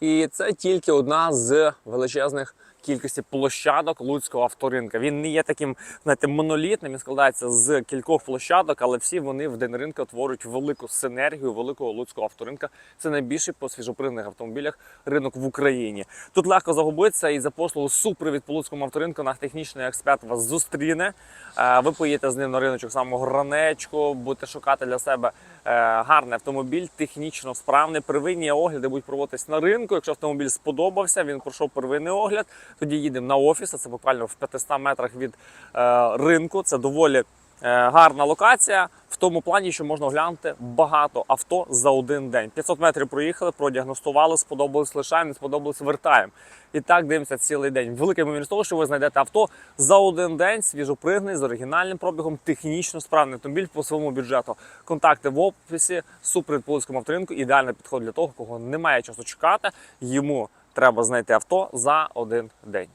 І це тільки одна з величезних кількості площадок Луцького авторинка. Він не є таким, знаєте, монолітним. Він складається з кількох площадок, але всі вони в день ринку творять велику синергію великого Луцького авторинка. Це найбільший по свіжопригнаних автомобілях ринок в Україні. Тут легко загубитися і за послугу супровід по Луцькому авторинку наш технічний експерт вас зустріне. Е, Ви поїдете з ним на риночок самого гранечку, будете шукати для себе гарний автомобіль, технічно справний. Первинні огляди будуть проводитись на ринку. Якщо автомобіль сподобався, він пройшов первинний огляд. Тоді їдемо на офіс. Це буквально в 500 метрах від е, ринку. Це доволі. е, Гарна локація в тому плані, що можна оглянути багато авто за один день. 500 метрів проїхали, продіагностували, сподобалось лишаємо, не сподобалось вертаємо. І так дивимося цілий день. Велика ймовірність того, що ви знайдете авто за один день, свіжопригнаний, з оригінальним пробігом, технічно справний автомобіль по своєму бюджету. Контакти в описі, по авторинку. Ідеальний підход для того, кого немає часу чекати. Йому треба знайти авто за один день.